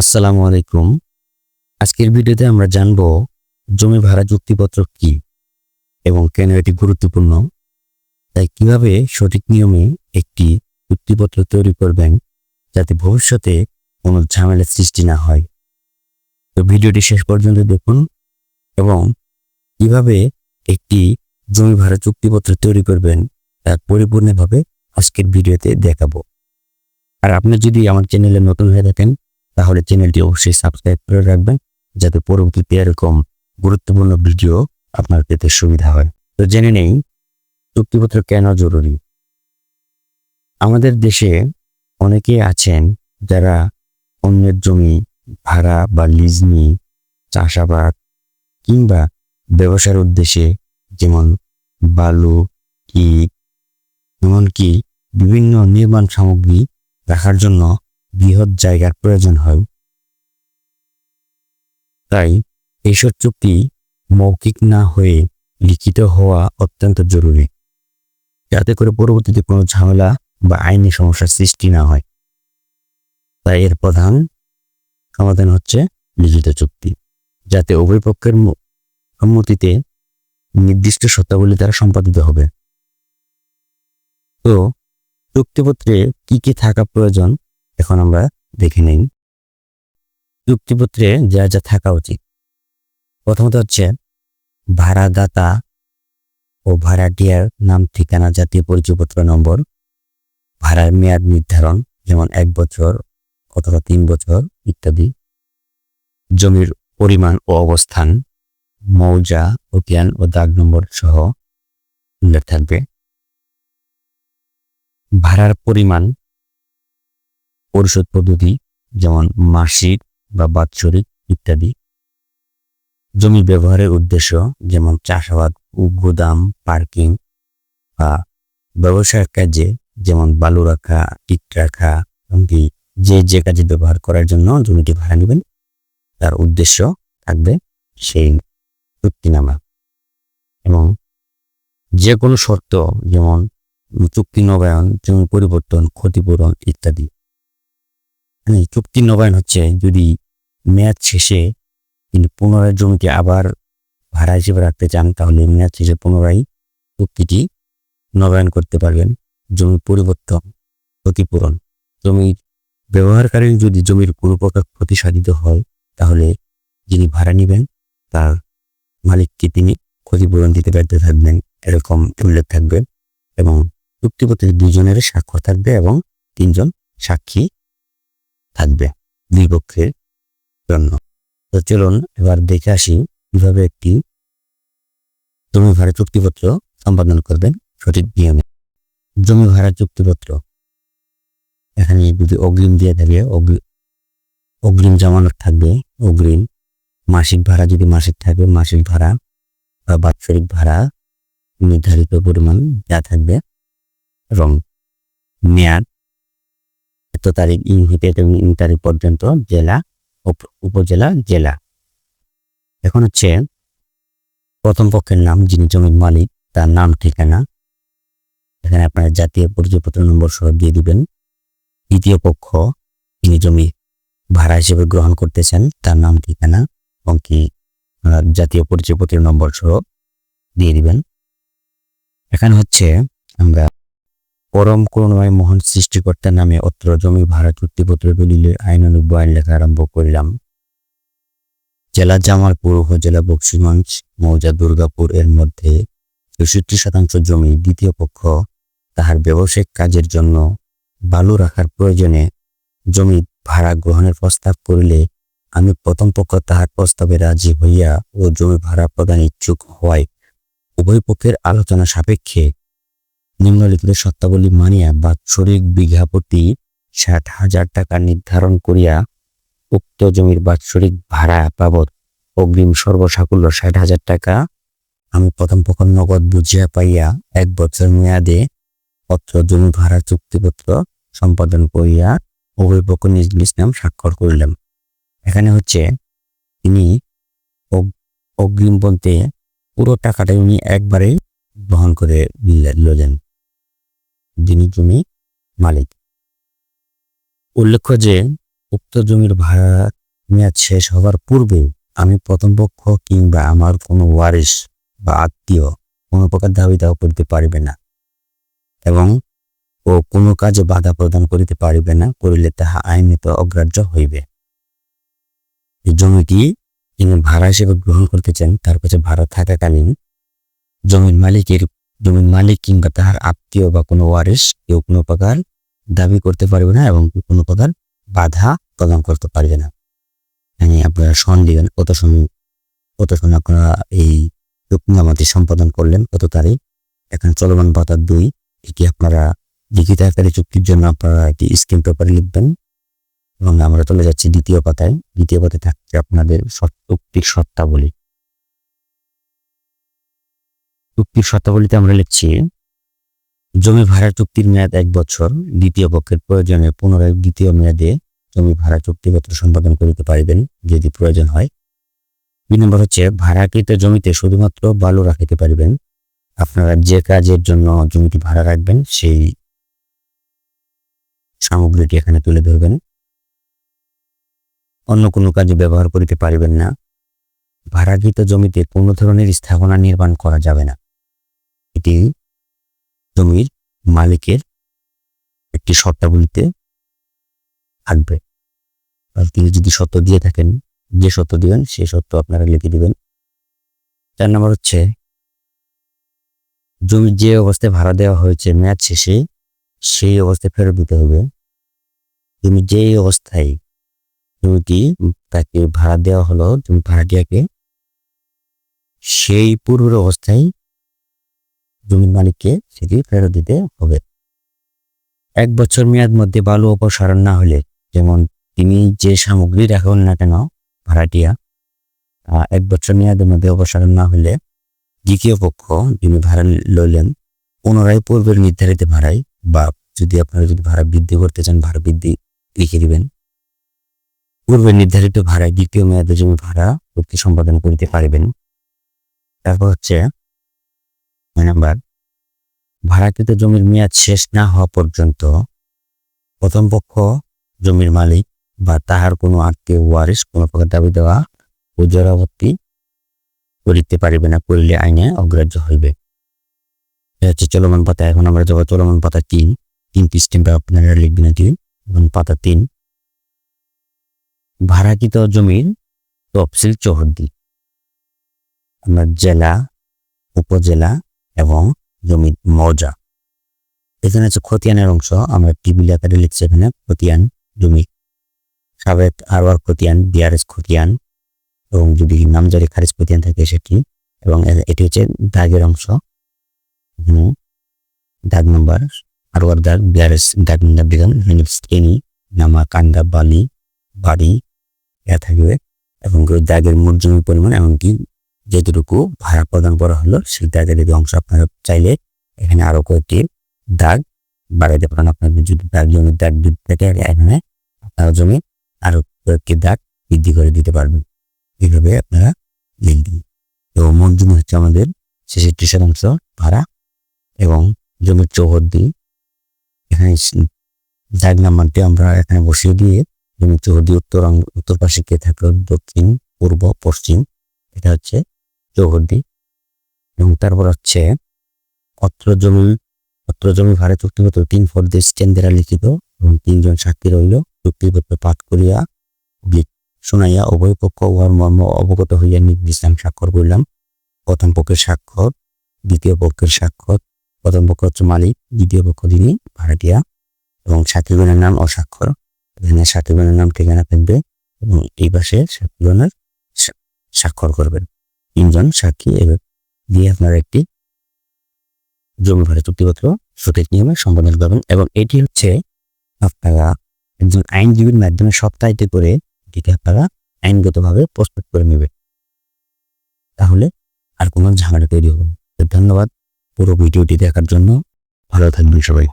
আসসালামু আলাইকুম। আজকের ভিডিওতে আমরা জানব জমি ভাড়া চুক্তিপত্র কি এবং কেন এটি গুরুত্বপূর্ণ, তাই কীভাবে সঠিক নিয়মে একটি চুক্তিপত্র তৈরি করবেন যাতে ভবিষ্যতে কোনো ঝামেলার সৃষ্টি না হয়। তো ভিডিওটি শেষ পর্যন্ত দেখুন এবং কীভাবে একটি জমি ভাড়া চুক্তিপত্র তৈরি করবেন তা পরিপূর্ণভাবে আজকের ভিডিওতে দেখাবো। আর আপনি যদি আমার চ্যানেলে নতুন হয়ে থাকেন তাহলে চ্যানেলটি অবশ্যই সাবস্ক্রাইব করে রাখবেন, যাতে পরবর্তীতে এরকম গুরুত্বপূর্ণ ভিডিও আপনার পেতে সুবিধা হয়। তো জেনে নেই, চুক্তিপত্র কেন জরুরি? আমাদের দেশে অনেকে আছেন যারা অন্যের জমি ভাড়া বা লিজ নিয়ে চাষাবাদ কিংবা ব্যবসার উদ্দেশ্যে যেমন বালু, ইট, এমনকি বিভিন্ন নির্মাণ সামগ্রী রাখার জন্য বৃহৎ জায়গার প্রয়োজন হয়। তাই এইসব চুক্তি মৌখিক না হয়ে লিখিত হওয়া অত্যন্ত জরুরি। যাতে করে পরবর্তীতে কোনো ঝামেলা বা আইনি সমস্যার সৃষ্টি না হয়। তাই এর প্রধান সমাধান হচ্ছে লিখিত চুক্তি। যাতে উভয় পক্ষের সম্মতিতে নির্দিষ্ট শর্তাবলী দ্বারা সম্পাদিত হবে। তো চুক্তিপত্রে কি কি থাকা প্রয়োজন এখন আমরা দেখে নিন চুক্তিপত্রে যা যা থাকা উচিত। প্রথমত হচ্ছে, ভাড়াদাতা ও ভাড়াটিয়ার নাম, ঠিকানা, জাতীয় পরিচয়পত্র নম্বর, ভাড়ার মেয়াদ নির্ধারণ, যেমন এক বছর অথবা তিন বছর ইত্যাদি। জমির পরিমাণ ও অবস্থান, মৌজা ওকিয়ান ও দাগ নম্বর সহ উল্লেখ থাকবে। ভাড়ার পরিমাণ পরিশোধ পদ্ধতি, যেমন মাসিক বা বাৎসরিক ইত্যাদি। জমি ব্যবহারের উদ্দেশ্য, যেমন চাষাবাদ ও গুদাম, পার্কিং বা ব্যবসায়ের কাজে, যেমন বালু রাখা, ইট রাখা, এমনকি যে যে কাজে ব্যবহার করার জন্য জমিটি ভাড়া নেবেন, তার উদ্দেশ্য থাকবে সেই চুক্তিনামা। এবং যে কোনো শর্ত, যেমন চুক্তি নবায়ন জমি পরিবর্তন, ক্ষতিপূরণ ইত্যাদি। চুক্তি নবায়ন হচ্ছে। যদি মেয়াদ শেষে তিনি পুনরায় জমিটি আবার ভাড়া হিসেবে রাখতে চান, তাহলে মেয়াদ শেষে পুনরায় চুক্তিটি নবায়ন করতে পারবেন। জমি পরিবর্তন, ক্ষতিপূরণ। জমির ব্যবহারকারী যদি জমির কোনো প্রকার ক্ষতি সাধিত হয়, তাহলে যিনি ভাড়া নেবেন, তার মালিককে তিনি ক্ষতিপূরণ দিতে ব্যর্থ থাকবেন। এরকম উল্লেখ থাকবে এবং চুক্তিপত্রে দুজনের স্বাক্ষর থাকবে এবং তিনজন সাক্ষী থাকবে দুই পক্ষের জন্য। তো চলুন এবার দেখে আসি কীভাবে একটি জমি ভাড়া চুক্তিপত্র সম্পাদন করবেন সঠিক নিয়মে। জমি ভাড়া চুক্তিপত্র। এখানে যদি অগ্রিম দিয়ে থাকে, অগ্রি- অগ্রিম জামানত থাকবে, অগ্রিম মাসিক ভাড়া যদি মাসিক থাকে, মাসিক ভাড়া বা বাৎসরিক ভাড়া নির্ধারিত পরিমাণ যা থাকবে এবং মেয়াদ এত তারিখ ইন হইতে এত ইন তারিখ পর্যন্ত জেলা, উপ- উপজেলা, জেলা। এখন হচ্ছে প্রথম পক্ষের নাম যিনি জমির মালিক, তার নাম, ঠিকানা। এখানে আপনার জাতীয় পরিচয়পত্র নম্বর সহ দিয়ে দিবেন। দ্বিতীয় পক্ষ যিনি জমি ভাড়া হিসেবে গ্রহণ করতেছেন, তার নাম, ঠিকানা এবং কি জাতীয় পরিচয়পত্রের নম্বর সহ দিয়ে দিবেন। এখানে হচ্ছে আমরা পরম করুণাময় মহান সৃষ্টিকর্তার নামে অত্র জমি ভাড়া চুক্তিপত্র দলিলে আইনানুগ আইন লেখা আরম্ভ করিলাম। জেলা জামালপুর উপজেলা বক্সিগঞ্জ, মৌজা দুর্গাপুর এর মধ্যে চৌষট্টি শতাংশ জমি দ্বিতীয় পক্ষ। তাহার ব্যবসায়িক কাজের জন্য বালু রাখার প্রয়োজনে জমি ভাড়া গ্রহণের প্রস্তাব করিলে আমি প্রথম পক্ষ তাহার প্রস্তাবে রাজি হইয়া ও জমি ভাড়া প্রদান ইচ্ছুক হওয়ায় উভয় পক্ষের আলোচনা সাপেক্ষে নিম্নলিখিত শর্তাবলী মানিয়া বাৎসরিক বিঘা প্রতি ষাট হাজার টাকা নির্ধারণ করিয়া উক্ত জমির বাৎসরিক ভাড়া বাবদ অগ্রিম সর্বসাকুল্য ষাট হাজার টাকা। আমি প্রথম প্রথম নগদ বুঝিয়া পাইয়া এক বছর মেয়াদে অত্র জমি ভাড়া চুক্তিপত্র সম্পাদন করিয়া পক্ষ নিজ নিজ নাম স্বাক্ষর করিলাম। এখানে হচ্ছে তিনি অগ- অগ্রিম বলতে পুরো টাকাটা উনি একবারে বহন করে নিলেন যিনি জমি মালিক। উল্লেখ্য যে, উক্ত জমির ভাড়া মেয়াদ শেষ হবার পূর্বে আমি প্রথম পক্ষ কিংবা আমার কোনো ওয়ারিশ বা আত্মীয় কোনো প্রকার দাবি করতে পারিবে না এবং ও কোনো কাজে বাধা প্রদান করিতে পারিবে না, করিলে তাহা আইনত অগ্রাহ্য হইবে। এই জমিটি যিনি ভাড়া হিসেবে গ্রহণ করতে চান, তার কাছে ভাড়া থাকাকালীন জমির মালিকের জমির মালিক কিংবা তাহার আত্মীয় বা কোনো ওয়ারিশ কেউ কোনো প্রকার দাবি করতে পারবে না এবং কোনো প্রকার বাধা প্রদান করতে পারবে না। মানে আপনারা সন দিবেন কত সময় কত সময় আপনারা এই চুক্তিনামাটি সম্পাদন করলেন, কত তারিখ, এখন চলমান পাতা দুই, এটি আপনারা লিখিত আকারে চুক্তির জন্য আপনারা একটি স্ক্রিন পেপারে লিখবেন এবং আমরা চলে যাচ্ছি দ্বিতীয় পাতায়। দ্বিতীয় পাতায় থাকছে আপনাদের চুক্তির শর্তাবলী। চুক্তির শর্তাবলীতে আমরা লিখছি, জমি ভাড়া চুক্তির মেয়াদ এক বছর, দ্বিতীয় পক্ষের প্রয়োজনে পুনরায় দ্বিতীয় মেয়াদে জমি ভাড়া চুক্তিপত্র সম্পাদন করিতে পারিবেন যদি প্রয়োজন হয়। দুই নম্বর হচ্ছে, ভাড়াকৃত জমিতে শুধুমাত্র বালু রাখিতে পারিবেন। আপনারা যে কাজের জন্য জমিটি ভাড়া রাখবেন, সেই সামগ্রীটি এখানে তুলে ধরবেন। অন্য কোনো কাজে ব্যবহার করিতে পারিবেন না। ভাড়াকৃত জমিতে কোনো ধরনের স্থাপনা নির্মাণ করা যাবে না। এটি জমির মালিকের একটি শর্তাবলীতে থাকবে। আর তিনি যদি সত্য দিয়ে থাকেন, যে সত্য দিবেন, সেই সত্য আপনারা লিখে দিবেন। চার নম্বর হচ্ছে জমি যে অবস্থায় ভাড়া দেওয়া হয়েছে মেয়াদ শেষে, সেই অবস্থায় ফেরত দিতে হবে। জমি যে অবস্থায় জমিটি তাকে ভাড়া দেওয়া হলো, জমি ভাড়াটিয়াকে সেই পূর্বের অবস্থায় জমির মালিককে সেটি ফেরত দিতে হবে। এক বছর মেয়াদ মধ্যে বালু অপসারণ না হলে, যেমন তিনি যে সামগ্রী রাখুন না কেন, ভাড়াটিয়া এক বছর মেয়াদের মধ্যে অপসারণ না হলে দ্বিতীয় পক্ষ যিনি ভাড়া লইলেন, পুনরায় পূর্বের নির্ধারিত ভাড়ায় বা যদি আপনারা যদি ভাড়া বৃদ্ধি করতে চান, ভাড়া বৃদ্ধি লিখে দিবেন। পূর্বে নির্ধারিত ভাড়ায় দ্বিতীয় মেয়াদে জমি ভাড়া চুক্তি সম্পাদন করিতে পারিবেন। তারপর হচ্ছে নাম্বার, ভাড়াকৃত জমির মেয়াদ শেষ না হওয়া পর্যন্ত প্রথম পক্ষ জমির মালিক বা তাহার কোনো আত্মীয় ওয়ারিস কোনো প্রকার দাবি দেওয়া ও জরাবত্তি করিতে পারিবে না করিলে আইনে অগ্রাহ্য হইবে। হচ্ছে চলমান পাতা। এখন আমরা যাব চলমান পাতা তিন। তিন স্টেম্পে আপনারা লিখবেন এটি। এবং পাতা তিন। ভাড়াকৃত জমির তফসিল চৌহদ্দি। আমরা জেলা, উপজেলা এবং জমির মৌজা। এখানে হচ্ছে খতিয়ানের অংশ। আমরা টিভি লেখাটা লিখছি এখানে, খতিয়ান, জমি। সাবেক আরওয়ার খতিয়ান বিআরএস খতিয়ান এবং যদি নামজারি খারিজ খতিয়ান থাকে সেটি এবং এটি হচ্ছে দাগের অংশ। দাগ নম্বর, আরওয়ার দাগ বিআরএস দাগ নম্বর দিলাম শ্রেণি, নামা, কান্দা, বালি, বাড়ি ইয়া থাকবে এবং দাগের মোট জমির পরিমাণ এমনকি যেটুকু ভাড়া প্রদান করা হলো, সেই দাগের যদি অংশ আপনারা চাইলে এখানে আরও কয়েকটি দাগ বাড়াইতে পারেন। আপনাদের যদি দাগ জমির দাগ থাকে এখানে আপনারা জমি আরও কয়েকটি দাগ বৃদ্ধি করে দিতে পারবেন। এইভাবে আপনারা লিখবেন তো মোট জমি হচ্ছে আমাদের ছেষট্টি শতাংশ ভাড়া এবং জমির চৌহদ্দি এখানে দাগ নাম্বারটি আমরা এখানে বসিয়ে দিয়ে জমির চৌহদ্দি উত্তর উত্তর পাশে কে থাকল? দক্ষিণ, পূর্ব, পশ্চিম। এটা হচ্ছে চৌহদ্দি এবং তারপর হচ্ছে অত্র জমি অত্র জমি ভাড়া চুক্তিপত্র তিন ফর্দে স্ট্যান্ড দ্বারা লিখিত এবং তিনজন সাক্ষী রইল। চুক্তিপত্র পাঠ করিয়া শোনাইয়া উভয় পক্ষ উহার মর্ম অবগত হইয়া নির্দিষ্ট স্বাক্ষর করিলাম। প্রথম পক্ষের স্বাক্ষর, দ্বিতীয় পক্ষের স্বাক্ষর, প্রথম পক্ষ হচ্ছে মালিক, দ্বিতীয় পক্ষ যিনি ভাড়াটিয়া এবং সাক্ষীগণের নাম অস্বাক্ষর। স্বাক্ষর এখানে সাক্ষীগণের নাম ঠিকানা থাকবে এবং এই পাশে সাক্ষীগণের স্বাক্ষর করবেন। তিনজন সাক্ষী দিয়ে আপনারা একটি জমি ভাড়া চুক্তিপত্র, সঠিক নিয়মে সম্পাদন করবেন এবং এটি হচ্ছে আপনারা একজন আইনজীবীর মাধ্যমে সপ্তাহে করে এটিকে আপনারা আইনগতভাবে প্রস্তুত করে নেবে। তাহলে আর কোনো ঝামেলা তৈরি হবে ধন্যবাদ। পুরো ভিডিওটি দেখার জন্য ভালো থাকবেন সবাই।